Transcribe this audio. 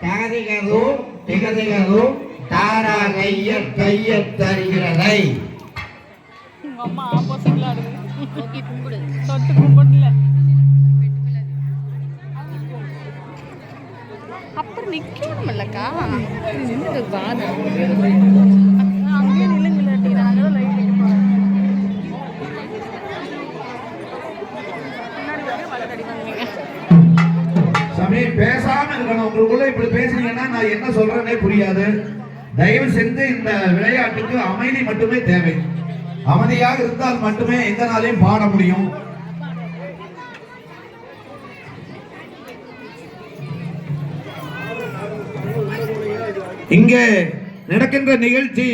திகதிகதும் திகதிகதும் தாராகைய கைய தருகிறதை உங்க அம்மா ஆப்போசிட்ல இருக்கு ஓகே கும்பிடு தொட்டு கும்பிடல அப்புறம் நிக்கணும் இல்லக்கா வாதம் சாமி பேசாம இருக்கணும். உங்களுக்குள்ள இப்படி பேசுனீங்கன்னா நான் என்ன சொல்றேனே புரியாது. தயவு செஞ்சு இந்த விளையாட்டுக்கு அமைதி மட்டுமே தேவை. அமைதியாக இருந்தால் மட்டுமே எந்த நாளையும் பாட முடியும். இங்கே நடக்கின்ற நிகழ்ச்சி